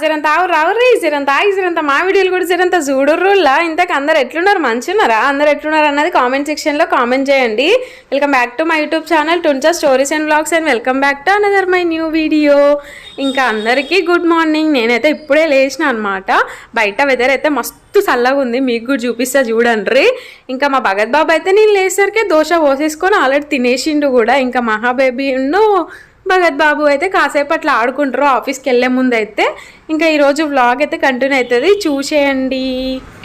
జరంత ఆవు రావు రీ జరంత ఆగి జరంత మా వీడియోలు కూడా జరంత చూడుర్రులా ఇంతకు అందరు ఎట్లున్నారు? మంచిగున్నారా? అందరు ఎట్లున్నారు అన్నది కామెంట్ సెక్షన్లో కామెంట్ చేయండి. Welcome back to my YouTube channel టుంచా stories and blogs and welcome back to another my new video. ఇంకా అందరికీ గుడ్ మార్నింగ్. నేనైతే ఇప్పుడే లేచిన అనమాట బయట వెదర్ అయితే మస్తు చల్లగా ఉంది. మీకు కూడా చూపిస్తా చూడండి ఇంకా మా భగత్ బాబు అయితే నేను లేసరికే దోశ పోసేసుకొని ఆల్రెడీ తినేసిండు కూడా. ఇంకా మహాబేబీ ఉన్ను భగత్ బాబు అయితే కాసేపు అట్లా ఆడుకుంటారు ఆఫీస్కి వెళ్ళే ముందు అయితే ఇంకా ఈరోజు వ్లాగ్ అయితే కంటిన్యూ అవుతుంది చూసేయండి.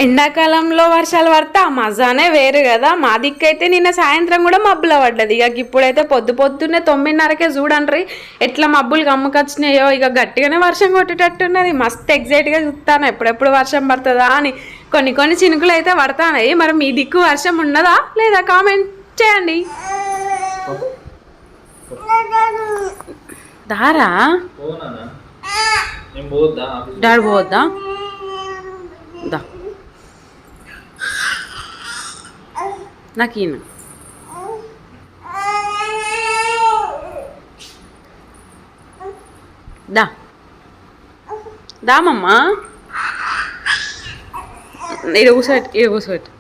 ఎండాకాలంలో వర్షాలు పడితే ఆ మజానే వేరు కదా. మా దిక్కైతే నిన్న సాయంత్రం కూడా మబ్బులో పడ్డది. ఇక ఇప్పుడైతే పొద్దు పొద్దున్నే తొమ్మిదిన్నరకే చూడండి ఎట్లా మబ్బులు గమ్ముకొచ్చినాయో ఇక గట్టిగానే వర్షం కొట్టేటట్టున్నది. మస్తు ఎగ్జైట్గా చూస్తాను ఎప్పుడెప్పుడు వర్షం పడుతుందా అని. కొన్ని కొన్ని చినుకులు అయితే పడతాయి మరి మీ దిక్కు వర్షం ఉన్నదా లేదా? కామెంట్ చేయండి. దారా డాడీ పోవద్దా? దా. నాకు ఈయన. దా. దామమ్మా. ఇది కూర్చోబెట్టు ఇది కూర్చోబెట్టు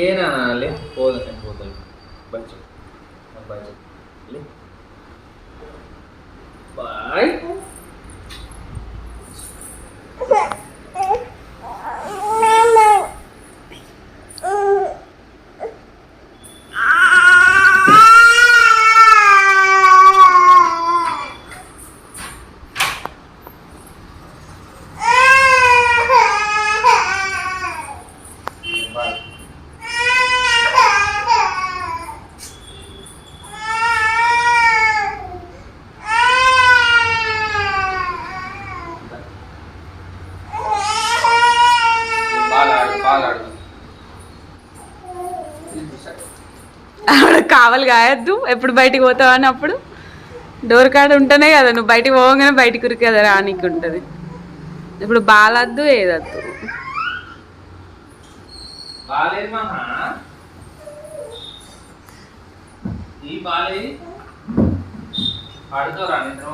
ಏನ ಅಲ್ಲಿ? ಹೋದ ಹೋದಲ್ಲಿ ಬಜ್ಜಿ ಬಜ್ಜಿ ಅಲ್ಲಿ. ಬಾಯ್. ఆవిడ కావాలి కాయద్దు. ఎప్పుడు బయటికి పోతావు అన్నప్పుడు? డోర్ కాడ ఉంటేనే కదా నువ్వు బయటికి పోగానే బయటికి ఉరికి కదా రానికి ఉంటుంది. ఇప్పుడు బాలద్దు ఏదద్దు. ఈ బాలే ఆడుకోరా నిద్ర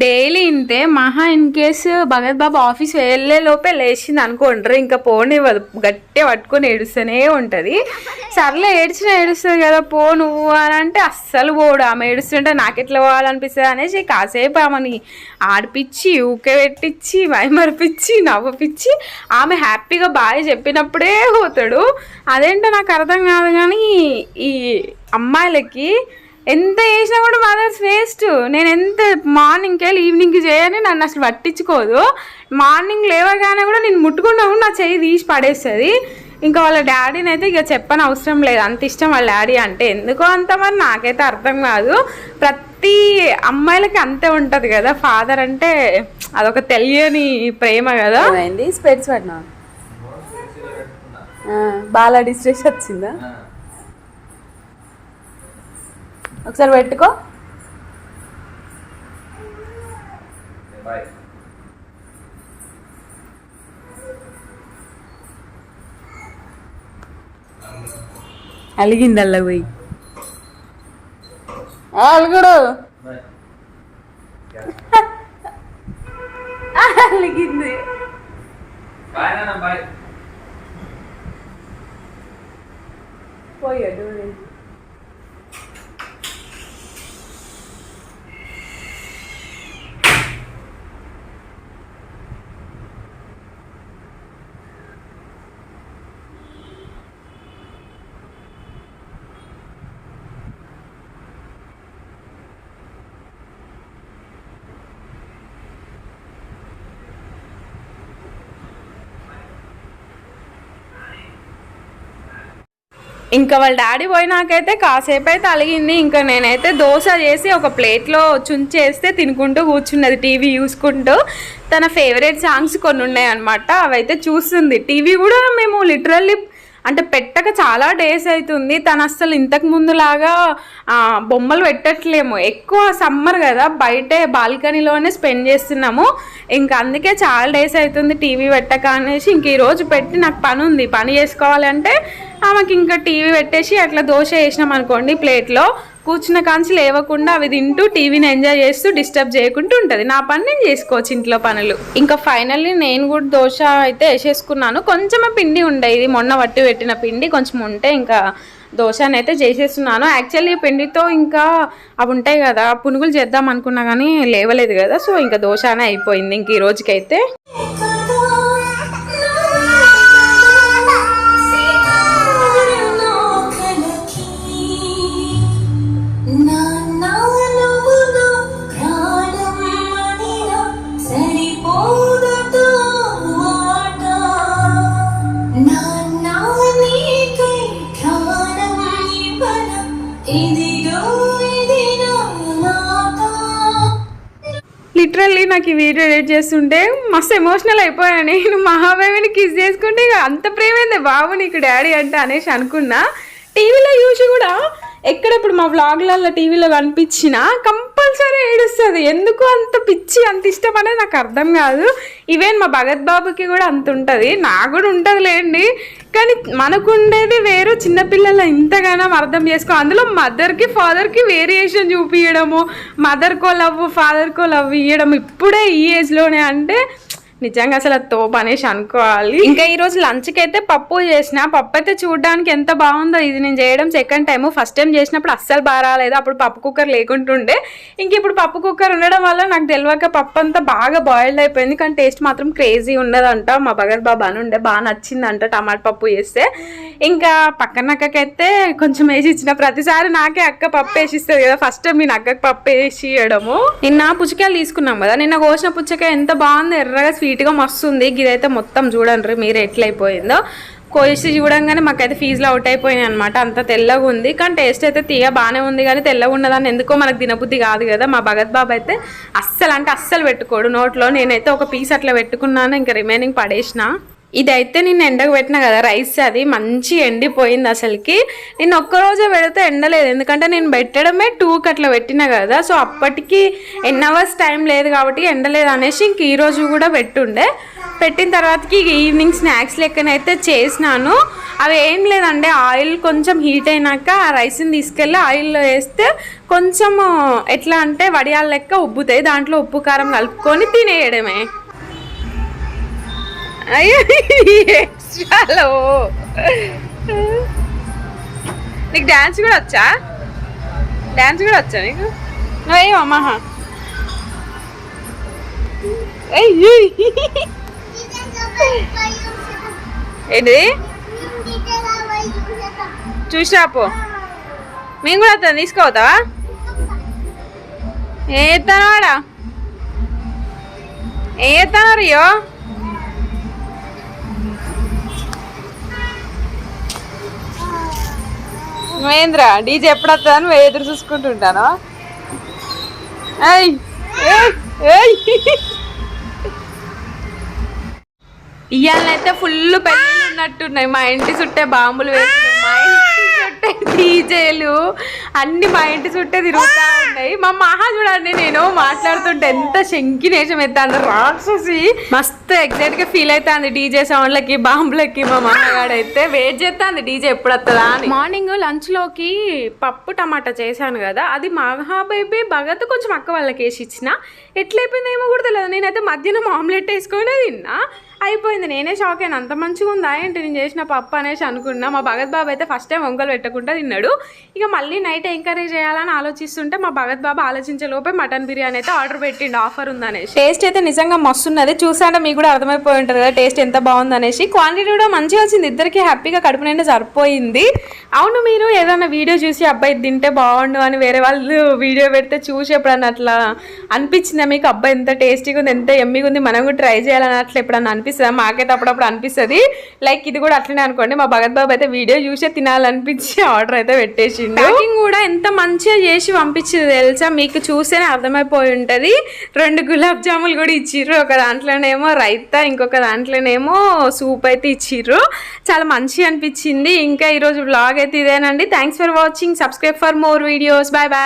డైలీ ఇంతే. మహా in case Bhagat Babu office వెళ్ళే లోపే లేచింది అనుకుంటారు ఇంకా పోనివ్వదు. గట్టిగా పట్టుకొని ఏడుస్తూనే ఉంటుంది. సర్లే ఏడ్చినా ఏడుస్తుంది కదా పో నువ్వు అని అంటే అస్సలు పోడు. ఆమె ఏడుస్తుంటే నాకెట్లా పోవాలనిపిస్తుంది అనేసి కాసేపు ఆమెని ఆడిపించి ఊకే పెట్టించి మైమరిపించి నవ్వుపించి ఆమె హ్యాపీగా బాగా చెప్పినప్పుడే పోతాడు. అదేంటో నాకు అర్థం కాదు కానీ ఈ అమ్మాయిలకి ఎంత చేసినా కూడా మదర్స్ వేస్ట్. నేను ఎంత మార్నింగ్కి వెళ్ళి ఈవినింగ్కి చేయని నన్ను అసలు పట్టించుకోదు. మార్నింగ్ లేవగానే కూడా నేను ముట్టుకున్నా కూడా నా చెయ్యి తీసి పడేస్తుంది. ఇంకా వాళ్ళ డాడీని అయితే ఇక చెప్పని అవసరం లేదు. అంత ఇష్టం వాళ్ళ డాడీ అంటే. ఎందుకో అంత మరి నాకైతే అర్థం కాదు. ప్రతి అమ్మాయిలకి అంతే ఉంటుంది కదా. ఫాదర్ అంటే అదొక తెలియని ప్రేమ కదా. స్పెడ్స్ పడినా బాగా డిస్ట్రెస్ వచ్చిందా? ఒకసారి పెట్టుకో. అలిగింది అల్ల పోయి. అలుగుడు. అలిగింది. పోయాడు ఇంకా వాళ్ళ డాడీ పోయినాకైతే కాసేపు అయితే అలిగింది. ఇంకా నేనైతే దోశ చేసి ఒక ప్లేట్లో చుంచేస్తే తినుకుంటూ కూర్చున్నది టీవీ చూసుకుంటూ. తన ఫేవరెట్ సాంగ్స్ కొన్ని ఉన్నాయి అనమాట అవైతే చూస్తుంది. టీవీ కూడా మేము లిటరల్లీ అంటే పెట్టక చాలా డేస్ అవుతుంది తను అస్సలు ఇంతకు ముందులాగా బొమ్మలు పెట్టట్లేము. ఎక్కువ సమ్మర్ కదా బయటే బాల్కనీలోనే స్పెండ్ చేస్తున్నాము. ఇంకా అందుకే చాలా డేస్ అవుతుంది టీవీ పెట్టక అనేసి ఇంక ఈరోజు పెట్టి నాకు పని ఉంది పని చేసుకోవాలంటే ఆమెకి ఇంకా టీవీ పెట్టేసి అట్లా దోశ వేసినాం అనుకోండి ప్లేట్లో. కూర్చున్న కాంచి లేవకుండా అవి తింటూ టీవీని ఎంజాయ్ చేస్తూ డిస్టర్బ్ చేయకుంటూ ఉంటుంది. నా పని నేను చేసుకోవచ్చు ఇంట్లో పనులు. ఇంకా ఫైనల్లీ నేను కూడా దోశ అయితే వేసేసుకున్నాను. కొంచెం పిండి ఉండే. ఇది మొన్న వట్టి పెట్టిన పిండి. కొంచెం ఉంటే ఇంకా దోశని అయితే చేసేస్తున్నాను యాక్చువల్లీ పిండితో ఇంకా అవి ఉంటాయి కదా పునుగులు చేద్దాం అనుకున్నా కానీ లేవలేదు కదా. సో ఇంకా దోశ అనే అయిపోయింది ఇంక ఈ రోజుకైతే. లిటరల్లీ నాకు ఈ వీడియో ఎడిట్ చేస్తుంటే మస్తు ఎమోషనల్ అయిపోయాను. నేను మహాబేబీని కిస్ చేసుకుంటే ఇక అంత ప్రేమైంది. బాబు నీకు డాడీ అంటే అనేసి అనుకున్నా. టీవీలో చూసి కూడా ఎక్కడప్పుడు మా వ్లాగ్లలో టీవీలో కనిపించినా కంపల్సరీ ఏడుస్తుంది ఎందుకు అంత పిచ్చి అంత ఇష్టం అనేది నాకు అర్థం కాదు. ఈవెన్ మా భగత్ బాబుకి కూడా అంత ఉంటుంది. నాకు కూడా ఉంటుంది లేండి. కానీ మనకు ఉండేది వేరు చిన్నపిల్లల ఇంతగానో అర్థం చేసుకో అందులో మదర్కి ఫాదర్కి వేరియేషన్ చూపించడము మదర్కో లవ్ ఫాదర్కో లవ్ ఇవ్వడం ఇప్పుడే ఈ ఏజ్లోనే అంటే నిజంగా అసలు తోపు అనేసి అనుకోవాలి. ఇంకా ఈరోజు లంచ్కి అయితే పప్పు చేసిన. పప్పు అయితే చూడడానికి ఎంత బాగుందో ఇది నేను చేయడం సెకండ్ టైం ఫస్ట్ టైం చేసినప్పుడు అస్సలు బాగా రాలేదు. అప్పుడు పప్పు కుక్కర్ లేకుంటుండే ఇంక ఇప్పుడు పప్పు కుక్కర్ ఉండడం వల్ల నాకు తెలియక పప్పు అంతా బాగా బాయిల్డ్ అయిపోయింది. కానీ టేస్ట్ మాత్రం క్రేజీ ఉండదంట మా భగత్ బాబా అని ఉండే. బాగా నచ్చిందంట టమాటా పప్పు చేస్తే. ఇంకా పక్కన అక్కకైతే కొంచెం వేసి ఇచ్చిన. ప్రతిసారి నాకే అక్క పప్పు వేసిస్తుంది కదా. ఫస్ట్ టైం నేను అక్కకి పప్పు వేసి ఇవ్వడము నిన్న పుచ్చకాయలు తీసుకున్నాం కదా. నిన్న కోసిన పుచ్చకాయ ఎంత బాగుంది ఎర్రగా స్వీట్గా మస్తుంది. ఇదైతే మొత్తం చూడండి మీరు ఎట్లయిపోయిందో. కోసి చూడంగానే మాకైతే ఫీజులో అవుట్ అయిపోయినాయి అనమాట అంత తెల్లగా ఉంది. కానీ టేస్ట్ అయితే తీయ బాగానే ఉంది కానీ తెల్లగా ఉన్నదాన్ని ఎందుకో మనకు దినబుద్ధి కాదు కదా. మా భగత్ బాబు అయితే అస్సలు అంటే అస్సలు పెట్టుకోడు. నోట్లో నేనైతే ఒక పీస్ అట్లా పెట్టుకున్నాను. ఇంకా రిమైనింగ్ పడేసిన. ఇదైతే నేను ఎండకు పెట్టిన కదా రైస్ అది మంచి ఎండిపోయింది అసలుకి. నేను ఒక్కరోజే పెడితే ఎండలేదు ఎందుకంటే నేను పెట్టడమే టూకి అట్లా పెట్టిన కదా. సో అప్పటికి ఎన్ అవర్స్ టైం లేదు కాబట్టి ఎండలేదు అనేసి ఇంక ఈరోజు కూడా పెట్టుండే. పెట్టిన తర్వాతకి ఈవినింగ్ స్నాక్స్ లెక్కనైతే చేసినాను. అవి ఏం లేదండి ఆయిల్ కొంచెం హీట్ అయినాక ఆ రైస్ని తీసుకెళ్ళి ఆయిల్లో వేస్తే కొంచెం ఎట్లా అంటే వడియాల లెక్క ఉబ్బుతాయి దాంట్లో ఉప్పు కారం కలుపుకొని తినేయడమే. అయ్యో ఎక్స్ట్రాలో నీకు డ్యాన్స్ కూడా వచ్చా? డ్యాన్స్ కూడా వచ్చా నీకు? అయ్యో అమ్మహా అయ్యో ఏంటిది? చూసిరాపో మేము కూడా వస్తాం తీసుకోవద్దా ఏ ఎత్తాను వాడా ఏ ఎత్తాను రియో? మహేంద్ర డీజే ఎప్పుడు వస్తుందని నువ్వు ఎదురు చూసుకుంటుంటాను? ఏయ్ ఫుల్ పెళ్ళిళ్ళు ఉన్నట్టున్నాయి. మా ఇంటి చుట్టే బాంబులు వేస్తున్నాయి మా ఇంటి చుట్టే డీజేలు. అన్ని మా ఇంటి చుట్టే తిరుగుతాయి ఉన్నాయి. మా మహా చూడండి నేను మాట్లాడుతుంటే ఎంత శంకినేషం ఎత్తాను రాక్షసి. మస్తు ఎగ్జైట్గా ఫీల్ అవుతుంది డీజే సౌండ్లకి బాంబులకి మా మహాగాడైతే వెయిట్ చేస్తాంది డీజే ఎప్పుడు వస్తుందా అని. మార్నింగ్ లంచ్లోకి పప్పు టమాటా చేశాను కదా అది మహా బేబీ భగత్ కొంచెం అక్క వాళ్ళకి వేసి ఇచ్చిన ఎట్లయిపోయిందేమో కూడా తెలియదు నేనైతే మధ్యాహ్నం ఆమ్లెట్ వేసుకొని తిన్నా. అయిపోయింది. నేనే షాక్ అయినా. అంత మంచిగా ఉందా ఏంటి? నేను చేసిన పప్పు అనేసి అనుకున్నా. మా భగత్ బాబు అయితే ఫస్ట్ టైం వంకలు పెట్టకుండా తిన్నాడు. ఇక మళ్ళీ నైట్ ఎంకరేజ్ చేయాలని ఆలోచిస్తుంటే మా భగత్ బాబు ఆలోచించే లోపే మటన్ బిర్యానీ అయితే ఆర్డర్ పెట్టిండు. ఆఫర్ ఉందనేసి. టేస్ట్ అయితే నిజంగా మస్తున్నది చూసాంటే మీకు కూడా అర్థమైపోయి ఉంటుంది కదా టేస్ట్ ఎంత బాగుందనేసి. క్వాంటిటీ కూడా మంచిగా వచ్చింది. ఇద్దరికి హ్యాపీగా కడుపు నిండా సరిపోయింది. అవును మీరు ఏదైనా వీడియో చూసి అబ్బాయి తింటే బాగుండు అని వేరే వాళ్ళు వీడియో పెడితే చూసి ఎప్పుడన్నా అట్లా అనిపించిందా మీకు? అబ్బాయి ఎంత టేస్టీగా ఉంది ఎంత ఎమ్మిగా ఉంది మనం కూడా ట్రై చేయాలని అట్లా ఎప్పుడన్నా అనిపి అనిపిస్తుంది మాకైతే అప్పుడప్పుడు అనిపిస్తుంది. లైక్ ఇది కూడా అట్లనే అనుకోండి మా భగత్ బాబు అయితే వీడియో చూసే తినాలనిపించి ఆర్డర్ అయితే పెట్టేసిండు. ప్యాకింగ్ కూడా ఎంత మంచిగా చేసి పంపించింది తెలుసా? మీకు చూస్తేనే అర్థమైపోయి ఉంటది. రెండు గులాబ్ జాములు కూడా ఇచ్చిర్రు. ఒక దాంట్లోనేమో రైతా ఇంకొక దాంట్లోనేమో సూప్ అయితే ఇచ్చిర్రు. చాలా మంచిగా అనిపించింది. ఇంకా ఈరోజు బ్లాగ్ అయితే ఇదేనండి. Thanks for watching subscribe for more videos bye bye